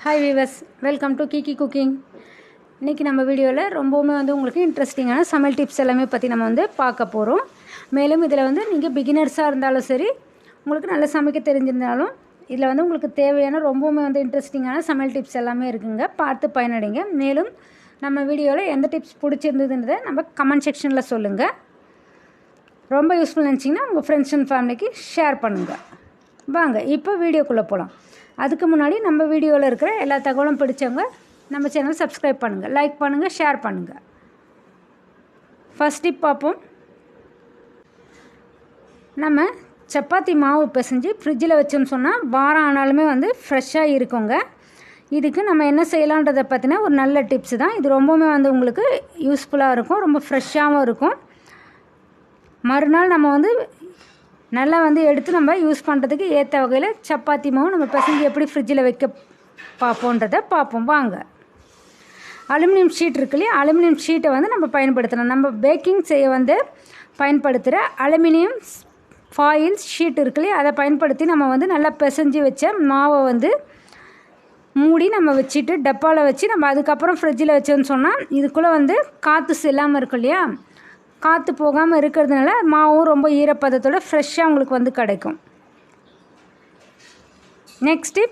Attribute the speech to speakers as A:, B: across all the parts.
A: Hi viewers welcome to Kiki cooking இன்றைக்கி நம்ம வீடியோவில் ரொம்பவுமே வந்து உங்களுக்கு இன்ட்ரெஸ்டிங்கான சமையல் டிப்ஸ் எல்லாமே பற்றி நம்ம வந்து பார்க்க போகிறோம் மேலும் இதில் வந்து நீங்கள் பிகினர்ஸாக இருந்தாலும் சரி உங்களுக்கு நல்லா சமைக்க தெரிஞ்சிருந்தாலும் இதில் வந்து உங்களுக்கு தேவையான ரொம்பவுமே வந்து இன்ட்ரெஸ்டிங்கான சமையல் டிப்ஸ் எல்லாமே இருக்குங்க. பார்த்து பயனடைங்க. மேலும் நம்ம வீடியோவில் எந்த டிப்ஸ் பிடிச்சிருந்ததுன்றதை நம்ம கமெண்ட் செக்ஷனில் சொல்லுங்கள் ரொம்ப யூஸ்ஃபுல் நினச்சிங்கன்னா உங்கள் ஃப்ரெண்ட்ஸ் அண்ட் ஃபேமிலிக்கு ஷேர் பண்ணுங்கள் வாங்க இப்போ வீடியோக்குள்ளே போகலாம் அதுக்கு முன்னாடி நம்ம வீடியோவில் இருக்கிற எல்லா தகவலும் பிடிச்சவங்க நம்ம சேனல் சப்ஸ்கிரைப் பண்ணுங்கள் லைக் பண்ணுங்கள் ஷேர் பண்ணுங்கள் ஃபஸ்ட் டிப் பார்ப்போம். நம்ம சப்பாத்தி மாவு பிசைஞ்சு ஃப்ரிட்ஜில் வச்சோம்னு சொன்னால் வாரம் ஆனாலுமே வந்து ஃப்ரெஷ்ஷாக இருக்குங்க. இதுக்கு நம்ம என்ன செய்யலான்றதை பார்த்தினா ஒரு நல்ல டிப்ஸ் தான். இது ரொம்பவுமே வந்து உங்களுக்கு யூஸ்ஃபுல்லாக இருக்கும் ரொம்ப ஃப்ரெஷ்ஷாகவும் இருக்கும். மறுநாள் நம்ம வந்து நல்லா வந்து எடுத்து நம்ம யூஸ் பண்ணுறதுக்கு ஏற்ற வகையில் சப்பாத்தி மாவு நம்ம பிசைஞ்சு எப்படி ஃப்ரிட்ஜில் வைக்க பார்ப்போன்றதை பார்ப்போம். வாங்க. அலுமினியம் ஷீட் இருக்கு இல்லையா? அலுமினியம் ஷீட்டை வந்து நம்ம பயன்படுத்தலாம். நம்ம பேக்கிங் செய்ய வந்து பயன்படுத்துகிற அலுமினியம் ஃபாயில் ஷீட் இருக்கு இல்லையா? அதை பயன்படுத்தி நம்ம வந்து நல்லா பிசைஞ்சு வச்ச மாவை வந்து மூடி நம்ம வச்சுட்டு டப்பாவில் வச்சு நம்ம அதுக்கப்புறம் ஃப்ரிட்ஜில் வச்சோன்னு சொன்னால் இதுக்குள்ளே வந்து காற்று செல்லாமல் இருக்கும் இல்லையா? காற்று போகாமல் இருக்கிறதுனால மாவும் ரொம்ப ஈரப்பதத்தோட ஃப்ரெஷ்ஷாக உங்களுக்கு வந்து கிடைக்கும். நெக்ஸ்ட்டு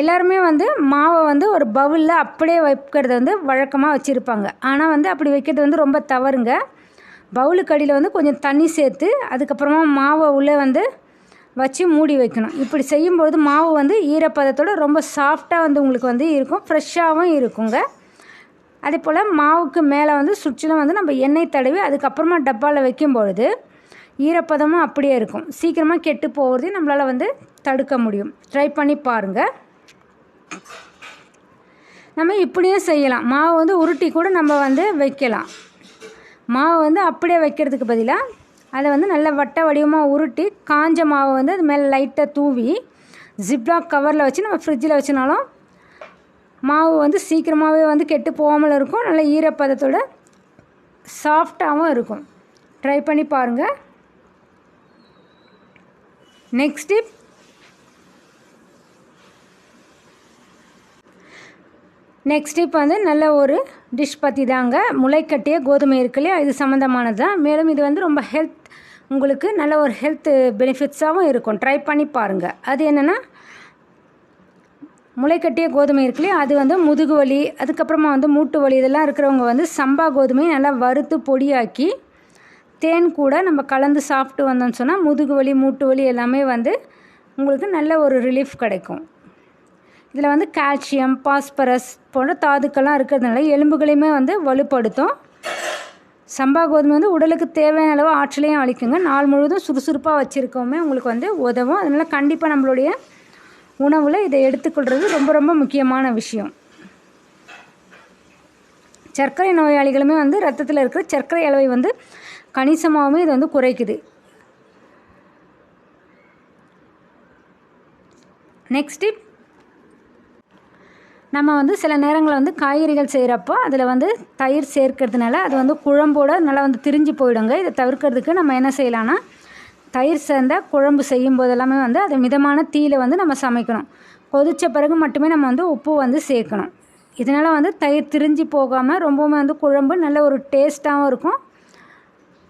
A: எல்லாருமே வந்து மாவை வந்து ஒரு பவுலில் அப்படியே வைக்கிறது வந்து வழக்கமாக வச்சுருப்பாங்க. ஆனால் வந்து அப்படி வைக்கிறது வந்து ரொம்ப தவறுங்க. பவுலுக்கு அடியில் வந்து கொஞ்சம் தண்ணி சேர்த்து அதுக்கப்புறமா மாவை உள்ளே வந்து வச்சு மூடி வைக்கணும். இப்படி செய்யும்போது மாவு வந்து ஈரப்பதத்தோட ரொம்ப சாஃப்டாக வந்து உங்களுக்கு வந்து இருக்கும். ஃப்ரெஷ்ஷாகவும் இருக்குங்க. அதே போல் மாவுக்கு மேலே வந்து சுற்றிலும் வந்து நம்ம எண்ணெய் தடவி அதுக்கப்புறமா டப்பாவில் வைக்கும் பொழுது ஈரப்பதமும் அப்படியே இருக்கும். சீக்கிரமாக கெட்டு போகிறதையும் நம்மளால் வந்து தடுக்க முடியும். ட்ரை பண்ணி பாருங்கள் நம்ம இப்படியும் செய்யலாம். மாவு வந்து உருட்டி கூட நம்ம வந்து வைக்கலாம். மாவு வந்து அப்படியே வைக்கிறதுக்கு பதிலாக அதை வந்து நல்ல வட்ட வடிவமாக உருட்டி காஞ்ச மாவை வந்து அது மேலே லைட்டாக தூவி ஜிப்லாக் கவரில் வச்சு நம்ம ஃப்ரிட்ஜில் வச்சினாலும் மாவு வந்து சீக்கிரமாகவே வந்து கெட்டு போகாமல் இருக்கும். நல்ல ஈரப்பதத்தோட சாஃப்டாகவும் இருக்கும். ட்ரை பண்ணி பாருங்கள் நெக்ஸ்ட் டிப் நெக்ஸ்ட் டிப் வந்து நல்ல ஒரு டிஷ் பற்றி தாங்க. முளைக்கட்டிய கோதுமை இருக்கு இல்லையா? இது சம்மந்தமானது தான். மேலும் இது வந்து ரொம்ப ஹெல்த் உங்களுக்கு நல்ல ஒரு ஹெல்த் பெனிஃபிட்ஸாகவும் இருக்கும். ட்ரை பண்ணி பாருங்கள் அது என்னென்னா முளைக்கட்டிய கோதுமை இருக்கு இல்லையா? அது வந்து முதுகு வலி அதுக்கப்புறமா வந்து மூட்டு வலி இதெல்லாம் இருக்கிறவங்க வந்து சம்பா கோதுமையை நல்லா வறுத்து பொடியாக்கி தேன் கூட நம்ம கலந்து சாப்பிட்டு வந்தோம்னு சொன்னால் முதுகு வலி மூட்டு வலி எல்லாமே வந்து உங்களுக்கு நல்ல ஒரு ரிலீஃப் கிடைக்கும். இதில் வந்து கால்சியம் பாஸ்பரஸ் போன்ற தாதுக்கள்லாம் இருக்கிறதுனால எலும்புகளையுமே வந்து வலுப்படுத்தும். சம்பா கோதுமை வந்து உடலுக்கு தேவையான அளவு ஆற்றலையும் அளிக்குங்க. நாள் முழுவதும் சுறுசுறுப்பாக வச்சுருக்கவுமே உங்களுக்கு வந்து உதவும். அதனால் கண்டிப்பாக நம்மளுடைய உணவில் இதை எடுத்துக்கொள்வது ரொம்ப ரொம்ப முக்கியமான விஷயம். சர்க்கரை நோயாளிகளுமே வந்து ரத்தத்தில் இருக்கிற சர்க்கரை அளவை வந்து கணிசமாகவும் இது வந்து குறைக்குது. நெக்ஸ்ட் டிப் நம்ம வந்து சில நேரங்களில் வந்து காய்கறிகள் செய்கிறப்போ அதில் வந்து தயிர் சேர்க்கறதுனால அது வந்து குழம்போட நல்லா வந்து திரிஞ்சு போயிடுங்க. இதை தவிர்க்கிறதுக்கு நம்ம என்ன செய்யலாம்னா தயிர் சேர்ந்தால் குழம்பு செய்யும் போதெல்லாமே வந்து அது மிதமான தீயில் வந்து நம்ம சமைக்கணும். கொதித்த பிறகு மட்டுமே நம்ம வந்து உப்பு வந்து சேர்க்கணும். இதனால் வந்து தயிர் திரிஞ்சு போகாமல் ரொம்பவுமே வந்து குழம்பு நல்ல ஒரு டேஸ்ட்டாகவும் இருக்கும்.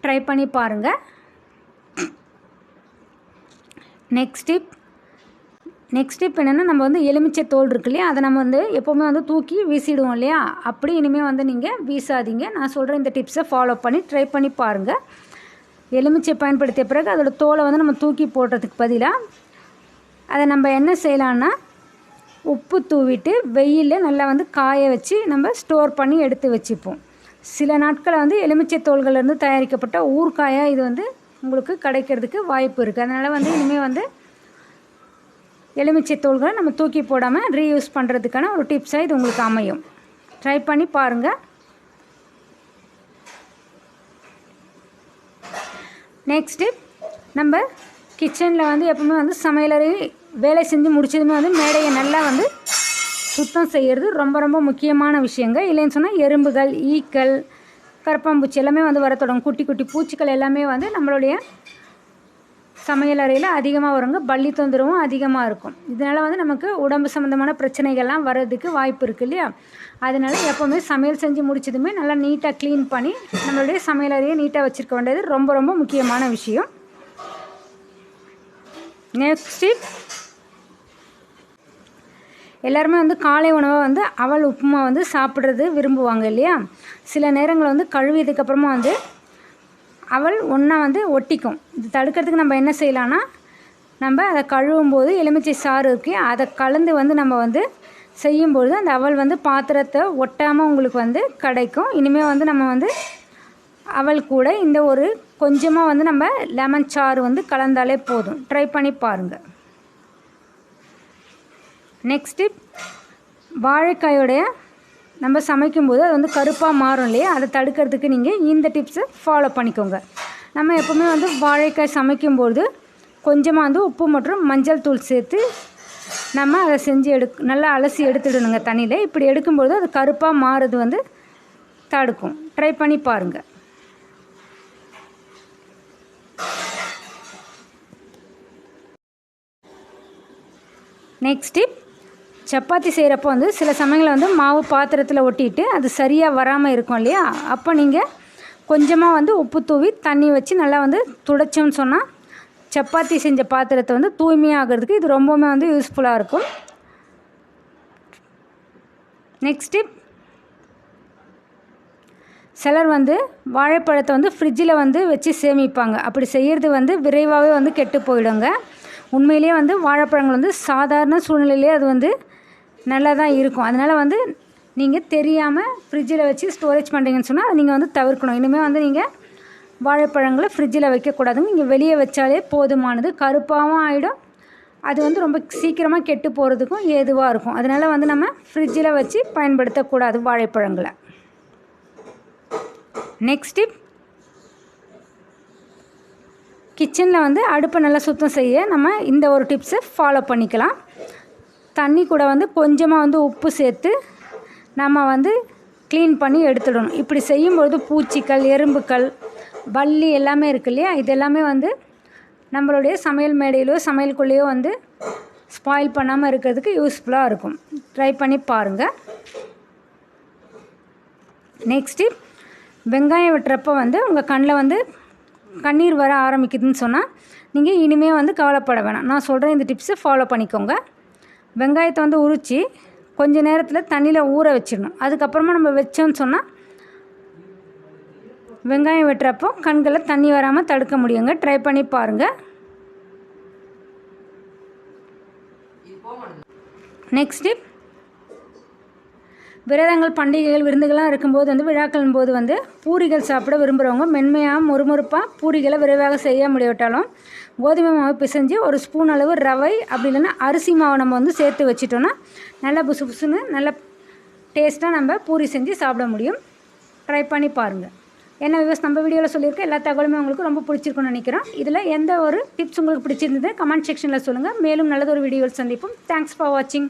A: ட்ரை பண்ணி பாருங்கள் நெக்ஸ்ட் டிப் நெக்ஸ்ட் டிப் என்னென்னா நம்ம வந்து எலுமிச்சை தோல் இருக்கு இல்லையா? அதை நம்ம வந்து எப்போவுமே வந்து தூக்கி வீசிடுவோம் இல்லையா? அப்படி இனிமேல் வந்து நீங்கள் வீசாதீங்க. நான் சொல்கிற இந்த டிப்ஸை ஃபாலோ பண்ணி ட்ரை பண்ணி பாருங்கள் எலுமிச்சை பயன்படுத்திய பிறகு அதோட தோலை வந்து நம்ம தூக்கி போடுறதுக்கு பதிலாக அதை நம்ம என்ன செய்யலான்னா உப்பு தூவிட்டு வெயிலில் நல்லா வந்து காய வச்சு நம்ம ஸ்டோர் பண்ணி எடுத்து வச்சுப்போம். சில நாட்களை வந்து எலுமிச்சை தோள்கள்லேருந்து தயாரிக்கப்பட்ட ஊர்காயாக இது வந்து உங்களுக்கு கிடைக்கிறதுக்கு வாய்ப்பு இருக்குது அதனால் வந்து இனிமேல் வந்து எலுமிச்சை தோள்களை நம்ம தூக்கி போடாமல் ரீயூஸ் பண்ணுறதுக்கான ஒரு டிப்ஸாக இது உங்களுக்கு அமையும். ட்ரை பண்ணி பாருங்கள் நெக்ஸ்ட்டு நம்ம கிச்சனில் வந்து எப்பவுமே வந்து சமையலறை வேலை செஞ்சு முடிச்சதுமே வந்து மேடையை நல்லா வந்து சுத்தம் செய்கிறது ரொம்ப ரொம்ப முக்கியமான விஷயங்க. இல்லைன்னு சொன்னால் எறும்புகள் ஈக்கள் கரப்பாம்பூச்சி எல்லாமே வந்து வர தொடங்கும். குட்டி குட்டி பூச்சிகள் எல்லாமே வந்து நம்மளுடைய சமையல் அறையில் அதிகமாக வருங்க. பள்ளி தொந்தரவும் அதிகமாக இருக்கும். இதனால் வந்து நமக்கு உடம்பு சம்மந்தமான பிரச்சனைகள்லாம் வர்றதுக்கு வாய்ப்பு இருக்குது இல்லையா? அதனால எப்போவுமே சமையல் செஞ்சு முடிச்சதுமே நல்லா நீட்டாக க்ளீன் பண்ணி நம்மளுடைய சமையல் அறையை நீட்டாக வச்சுருக்க வேண்டியது ரொம்ப ரொம்ப முக்கியமான விஷயம். நெக்ஸ்ட்டு எல்லாருமே வந்து காலை உணவை வந்து அவல் உப்புமா வந்து சாப்பிட்றது விரும்புவாங்க இல்லையா? சில நேரங்களில் வந்து கழுவியதுக்கப்புறமா வந்து அவள் ஒன்றா வந்து ஒட்டிக்கும். இது தடுக்கிறதுக்கு நம்ம என்ன செய்யலான்னா நம்ம அதை கழுவும் போது எலுமிச்சை சாறு இருக்கு அதை கலந்து வந்து நம்ம வந்து செய்யும்பொழுது அந்த அவள் வந்து பாத்திரத்தை ஒட்டாமல் உங்களுக்கு வந்து கிடைக்கும். இனிமேல் வந்து நம்ம வந்து அவள் கூட இந்த ஒரு கொஞ்சமாக வந்து நம்ம லெமன் சாறு வந்து கலந்தாலே போதும். ட்ரை பண்ணி பாருங்கள் நெக்ஸ்ட்டு வாழைக்காயோடைய நம்ம சமைக்கும்போது அது வந்து கருப்பாக மாறும் இல்லையா? அதை தடுக்கிறதுக்கு நீங்கள் இந்த டிப்ஸை ஃபாலோ பண்ணிக்கோங்க. நம்ம எப்போவுமே வந்து வாழைக்காய் சமைக்கும்போது கொஞ்சமாக வந்து உப்பு மற்றும் மஞ்சள் தூள் சேர்த்து நம்ம அதை செஞ்சு எடு நல்லா அலசி எடுத்துடணுங்க தண்ணியில். இப்படி எடுக்கும்போது அது கருப்பாக மாறுறது வந்து தடுக்கும். ட்ரை பண்ணி பாருங்கள் நெக்ஸ்ட் டிப் சப்பாத்தி செய்கிறப்போ வந்து சில சமயங்களில் வந்து மாவு பாத்திரத்தில் ஒட்டிட்டு அது சரியாக வராமல் இருக்கும் இல்லையா? அப்போ நீங்கள் கொஞ்சமாக வந்து உப்பு தூவி தண்ணி வச்சு நல்லா வந்து துடைச்சோன்னு சொன்னால் சப்பாத்தி செஞ்ச பாத்திரத்தை வந்து தூய்மையாகிறதுக்கு இது ரொம்பவுமே வந்து யூஸ்ஃபுல்லாக இருக்கும். நெக்ஸ்ட் டிப் சிலர் வந்து வாழைப்பழத்தை வந்து ஃப்ரிட்ஜில் வந்து வச்சு சேமிப்பாங்க. அப்படி செய்கிறது வந்து விரைவாகவே வந்து கெட்டு போயிடுங்க. உண்மையிலேயே வந்து வாழைப்பழங்கள் வந்து சாதாரண சூழ்நிலையிலே அது வந்து நல்லா தான் இருக்கும். அதனால் வந்து நீங்கள் தெரியாமல் ஃப்ரிட்ஜில் வச்சு ஸ்டோரேஜ் பண்ணுறீங்கன்னு சொன்னால் அதை நீங்கள் வந்து தவிர்க்கணும். இனிமேல் வந்து நீங்கள் வாழைப்பழங்களை ஃப்ரிட்ஜில் வைக்கக்கூடாதுங்க நீங்கள் வெளியே வச்சாலே போதுமானது. கருப்பாகவும் ஆகிடும் அது வந்து ரொம்ப சீக்கிரமாக கெட்டு போகிறதுக்கும் ஏதுவாக இருக்கும். அதனால் வந்து நம்ம ஃப்ரிட்ஜில் வச்சு பயன்படுத்தக்கூடாது வாழைப்பழங்களை. நெக்ஸ்ட் டிப் கிச்சனில் வந்து அடுப்பை நல்லா சுத்தம் செய்ய நம்ம இந்த ஒரு டிப்ஸை ஃபாலோ பண்ணிக்கலாம். தண்ணி கூட வந்து கொஞ்சமாக வந்து உப்பு சேர்த்து நம்ம வந்து க்ளீன் பண்ணி எடுத்துடணும். இப்படி செய்யும்பொழுது பூச்சிகள் எறும்புக்கள் பல்லி எல்லாமே இருக்கு இல்லையா? இது எல்லாமே வந்து நம்மளுடைய சமையல் மேடையிலோ சமையலுக்குள்ளேயோ வந்து ஸ்பாயில் பண்ணாமல் இருக்கிறதுக்கு யூஸ்ஃபுல்லாக இருக்கும். ட்ரை பண்ணி பாருங்கள் நெக்ஸ்ட்டு வெங்காயம் வெட்டுறப்போ வந்து உங்கள் கண்ணில் வந்து கண்ணீர் வர ஆரம்பிக்குதுன்னு சொன்னால் நீங்கள் இனிமேல் வந்து கவலைப்பட வேணாம். நான் சொல்கிறேன் இந்த டிப்ஸை ஃபாலோ பண்ணிக்கோங்க. வெங்காயத்தை வந்து உரித்து கொஞ்ச நேரத்தில் தண்ணியில் ஊற வச்சிடணும். அதுக்கப்புறமா நம்ம வச்சோம்னு சொன்னால் வெங்காயம் வெட்டுறப்போ கண்களில் தண்ணி வராமல் தடுக்க முடியுங்க. ட்ரை பண்ணி பாருங்கள் நெக்ஸ்ட் டிப் விரதங்கள் பண்டிகைகள் விருந்துகள்லாம் இருக்கும்போது வந்து விழாக்களின் போது வந்து பூரிகள் சாப்பிட விரும்புகிறவங்க மென்மையாக மொறுமொறுப்பாக பூரிகளை விரைவாக செய்ய முடியாட்டாலும் கோதுமை மாவு பிசைஞ்சு ஒரு ஸ்பூன் அளவு ரவை அப்படி இல்லைன்னா அரிசி மாவை நம்ம வந்து சேர்த்து வச்சிட்டோன்னா நல்லா புசு புசுன்னு நல்ல டேஸ்ட்டாக நம்ம பூரி செஞ்சு சாப்பிட முடியும். ட்ரை பண்ணி பாருங்கள் என்ன விவஸ் நம்ம வீடியோவில் சொல்லியிருக்க எல்லா தகவலுமே உங்களுக்கு ரொம்ப பிடிச்சிருக்குன்னு நினைக்கிறோம். இதில் எந்த ஒரு டிப்ஸ் உங்களுக்கு பிடிச்சிருந்தது? கமெண்ட் செக்ஷனில் சொல்லுங்கள் மேலும் நல்லதொரு வீடியோவில் சந்திப்போம். தேங்க்ஸ் ஃபார் வாட்சிங்